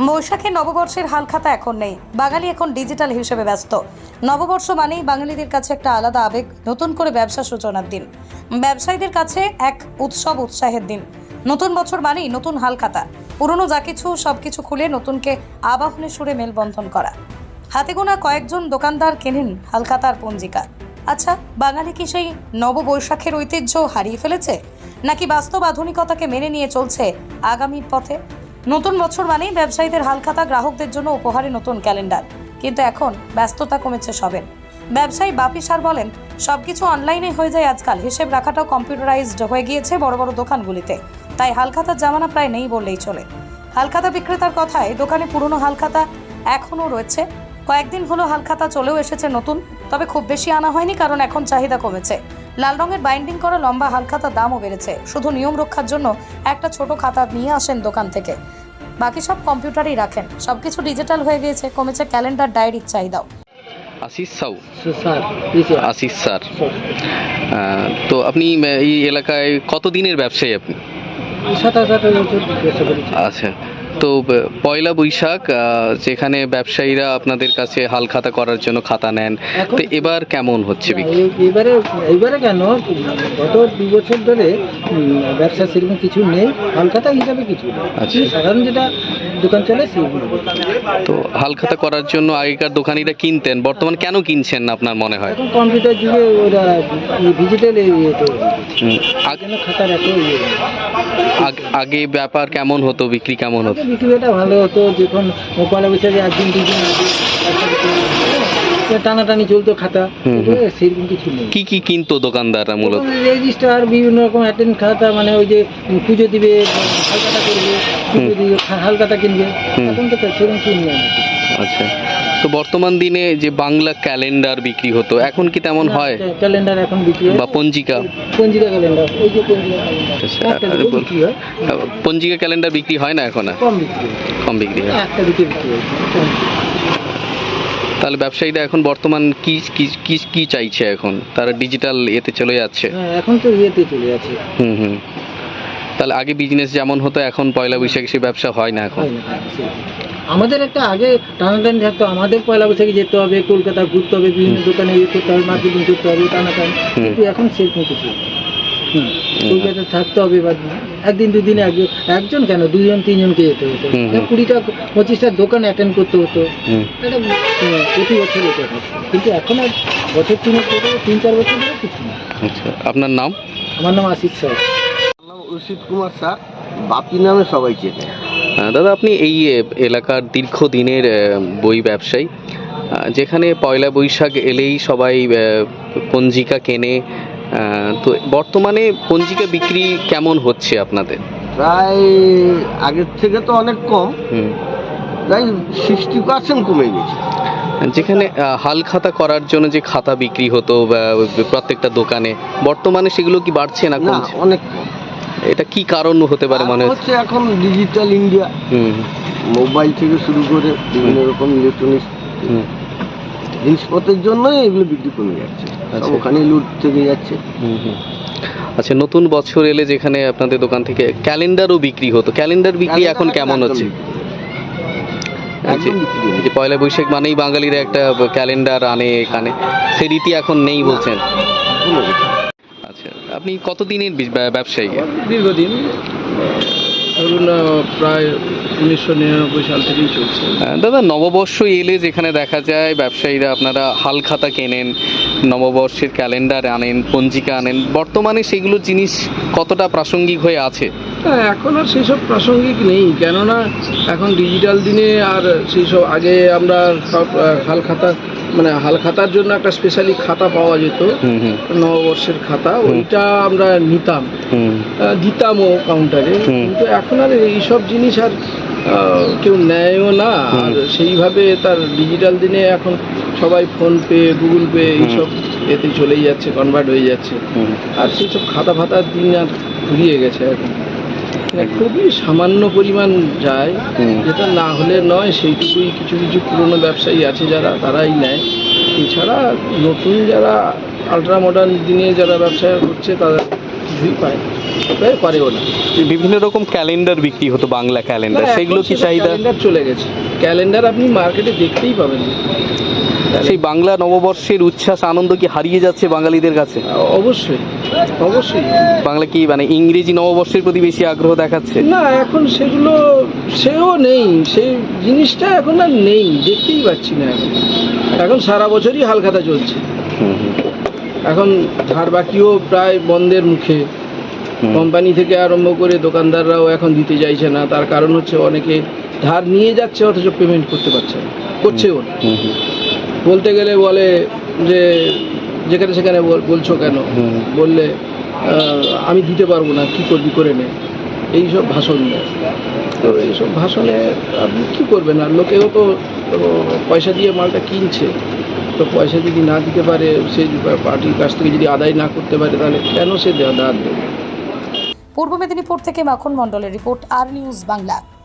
বৈশাখে নববর্ষের হালখাতা এখন নেই। বাঙালি এখন ডিজিটাল হিসেবে ব্যস্ত। নববর্ষ মানেই বাঙালিদের কাছে একটা আলাদা আবেগ, নতুন করে ব্যবসা সূচনার দিন। ব্যবসায়ীদের কাছে এক উৎসব উৎসাহের দিন। নতুন বছর মানেই নতুন হালখাতা। পুরনো যা কিছু, সব কিছু খুলে নতুনকে আবাহনে সুরে মেলবন্ধন করা। হাতে গোনা কয়েকজন দোকানদার কেনেন হালখাতার পঞ্জিকা। আচ্ছা বাঙালি কি সেই নববৈশাখের ঐতিহ্য হারিয়ে ফেলেছে? নাকি বাস্তব আধুনিকতাকে মেনে নিয়ে চলছে আগামীর পথে? নতুন বছর মানেই ব্যবসায়ীদের হালখাতা গ্রাহকদের জন্য উপহারে নতুন ক্যালেন্ডার। কিন্তু এখন ব্যস্ততা কমেছে সবের। ব্যবসায়ী বাপি সার বলেন, সবকিছু অনলাইনে হয়ে যায় আজকাল। হিসেব রাখাটাও কম্পিউটারাইজড হয়ে গিয়েছে বড় বড় দোকানগুলিতে। তাই হালখাতার জামানা প্রায় নেই বললেই চলে। হালখাতা বিক্রেতার কথায়, দোকানে পুরনো হালখাতা এখনও রয়েছে। কয়েকদিন হলো হালখাতা চলেও এসেছে নতুন, তবে খুব বেশি আনা হয়নি কারণ এখন চাহিদা কমেছে। লাল রঙের বাইন্ডিং করা লম্বা হালখাতার দামও বেড়েছে। শুধু নিয়ম রক্ষার জন্য একটা ছোট খাতা নিয়ে আসেন দোকান থেকে। বাকি সব কম্পিউটারেই রাখেন। সবকিছু ডিজিটাল হয়ে গিয়েছে কমেছে ক্যালেন্ডার ডায়েরির চাহিদাও। Ashis Sau. Sir Ashis sir. তো আপনি এই এলাকায় কত দিনের ব্যবসায়ী আপনি? আচ্ছা। তো পয়লা বৈশাখ যেখানে ব্যবসায়ীরা আপনাদের কাছে হাল খাতা করার জন্য খাতা নেন তো এবার কেমন হচ্ছে এবারে এবারে কেন? গত দু বছর ধরে ব্যবসা সেরকম কিছু নেই হাল খাতা হিসাবে কিছু আচ্ছা। সাধারণ যেটা দোকান চলে তো হাল খাতা করার জন্য আগেকার দোকানিরা কিনতেন বর্তমান কেন কিনছেন না আপনার মনে হয়? এখন কম্পিউটার যুগে ওরা ডিজিটাল হুম, তার আগ- ব্যাপার কেমন হতো বিক্রি কেমন হতো? বিক্রিটা ভালো হতো যখন পয়লা বৈশাখে একদিন দুদিন টানাটানি চলতো খাতা সেরকম কিছু নেই। কি কি কিনতো দোকানদাররা মূলত? রেজিস্টার বিভিন্ন রকম অ্যাটেন্ড খাতা মানে ওই যে পুজো দিবে হালকাটা করবে পুজো হা- হালকাটা কিনবে। এখন তো সেরকম কিনবে আচ্ছা। তো বর্তমান দিনে যে বাংলা ক্যালেন্ডার বিক্রি হতো এখন কি তেমন হয়? ক্যালেন্ডার এখন বিক্রি হয়। বা পঞ্জিকা? পঞ্জিকা ক্যালেন্ডার ওই যে পঞ্জিকা ক্যালেন্ডার। আচ্ছা, হয়। পঞ্জিকা ক্যালেন্ডার বিক্রি হয় না এখন আর? কম বিক্রি কম বিক্রি হয়। একটা বিক্রি হয়। তাহলে ব্যবসায়ীরা এখন বর্তমান কি কি কি কি চাইছে এখন? তারা ডিজিটাল এতে চলে যাচ্ছে? হ্যাঁ এখন তো ইয়েতে চলে আছে হুম হুম। তাহলে আগে বিজনেস যেমন হতো এখন পয়লা বৈশাখে সে ব্যবসা হয় না এখন? আমাদের একটা আগে টানাটানি থাকতো আমাদের পয়লা বৈশাখে যেতে হবে কলকাতা ঘুরতে হবে বিভিন্ন দোকানে ইয়ে করতে হবে মার্কেটিং করতে হবে টানাটানি। কিন্তু এখন সেরকম কিছু হুম। কলকাতা থাকতে হবে বা একদিন দুদিনে একজন একজন কেন? দুজন তিনজনকে যেতে হতো। কুড়িটা পঁচিশটা দোকান অ্যাটেন্ড করতে হতো। এটা প্রতি বছর এটা কিন্তু এখন আর বছর তিন তিন চার বছর ধরে কিছু না আচ্ছা আপনার নাম? আমার নাম আশিস স্যার। নাম রশিদ কুমার স্যার। বাপি নামে সবাই চেনে। দাদা আপনি এই এলাকার দীর্ঘদিনের বই ব্যবসায়ী যেখানে পয়লা বৈশাখ এলেই সবাই পঞ্জিকা কেনে তো বর্তমানে পঞ্জিকা বিক্রি কেমন হচ্ছে আপনাদের? প্রায় আগের থেকে তো অনেক কম। প্রায় সিক্সটি পার্সেন্ট কমে গেছে। যেখানে হাল খাতা করার জন্য যে খাতা বিক্রি হতো প্রত্যেকটা দোকানে বর্তমানে সেগুলো কি বাড়ছে না না অনেক কম এটা কি কারণ হতে পারে মনে? হচ্ছে এখন ডিজিটাল ইন্ডিয়া হুম। মোবাইল থেকে শুরু করে বিভিন্ন রকম ইলেকট্রনিক্স হুম। জিনিসপত্রের জন্যই এগুলো বিক্রি কমে যাচ্ছে। আচ্ছা। ওখানে লুট থেকে যাচ্ছে। আচ্ছা নতুন বছর এলে যেখানে আপনাদের দোকান থেকে ক্যালেন্ডারও বিক্রি হতো। ক্যালেন্ডার বিক্রি এখন কেমন হচ্ছে? যে পয়লা বৈশাখ মানেই বাঙালিরা একটা ক্যালেন্ডার আনে এখানে। সে রীতি এখন নেই বলছেন? আপনি কতদিনের ব্যবসায়ী? দীর্ঘদিন। ধরুন প্রায় উনিশশো নিরানব্বই সাল থেকেই চলছে। দাদা নববর্ষ এলে যেখানে দেখা যায় ব্যবসায়ীরা আপনারা হাল খাতা কেনেন নববর্ষের ক্যালেন্ডার আনেন পঞ্জিকা আনেন। বর্তমানে সেগুলো জিনিস কতটা প্রাসঙ্গিক হয়ে আছে? হ্যাঁ এখন আর সেই সব প্রাসঙ্গিক নেই। কেননা এখন ডিজিটাল দিনে আর সেই সব আগে আমরা সব হাল খাতা মানে হাল খাতার জন্য একটা স্পেশালি খাতা পাওয়া যেত নববর্ষের খাতা ওইটা আমরা নিতাম। দিতামও কাউন্টারে। কিন্তু এখন আর এইসব জিনিস আর কেউ নেয়ও না। আর সেইভাবে তার ডিজিটাল দিনে এখন সবাই ফোন পে গুগল পে এইসব এতে চলেই যাচ্ছে কনভার্ট হয়ে যাচ্ছে। আর সেই সব খাতা ফাতার দিন আর ঘুরিয়ে গেছে এখন। খুবই সামান্য পরিমাণ যায় যেটা না হলে নয় সেইটুকুই কিছু কিছু পুরনো ব্যবসায়ী আছে যারা তারাই নেয়। এছাড়া নতুন যারা আলট্রা মডার্ন দিনে যারা ব্যবসা করছে তারা কিছুই পায় প্রায় করেও না। বিভিন্ন রকম ক্যালেন্ডার বিক্রি হতো বাংলা ক্যালেন্ডার সেগুলো কি চাহিদা? ক্যালেন্ডার চলে গেছে। ক্যালেন্ডার আপনি মার্কেটে দেখতেই পাবেন। সেই বাংলা নববর্ষের উচ্ছ্বাস আনন্দ কি হারিয়ে যাচ্ছে বাঙালিদের কাছে? অবশ্যই। অবশ্যই। বাংলা কি মানে ইংরেজি নববর্ষের প্রতি বেশি আগ্রহ দেখাচ্ছে? না এখন সেগুলো সেও নেই। সেই জিনিসটা এখন আর নেই দেখতেই পাচ্ছি না এখন। এখন সারা বছরই হালখাতা চলছে। এখন ধার বাকিও প্রায় বন্ধের মুখে। কোম্পানি থেকে আরম্ভ করে দোকানদাররাও এখন দিতে চাইছে না। তার কারণ হচ্ছে অনেকে ধার নিয়ে যাচ্ছে অথচ পেমেন্ট করতে পারছে না। করছেও না। বলতে গেলে বলে যে যেখানে সেখানে বল- বলছো কেন? বললে আমি দিতে পারব না কি করবি করে নে। এইসব ভাষণ দেয়। তো এইসব ভাষণে আপনি কী করবেন? আর লোকেও তো পয়সা দিয়ে মালটা কিনছে। তো পয়সা যদি না দিতে পারে সে পার্টির কাছ থেকে যদি আদায় না করতে পারে তাহলে কেন সে ধার দেবে পূর্ব মেদিনীপুর থেকে মাখন মণ্ডলের রিপোর্ট আর নিউজ বাংলা।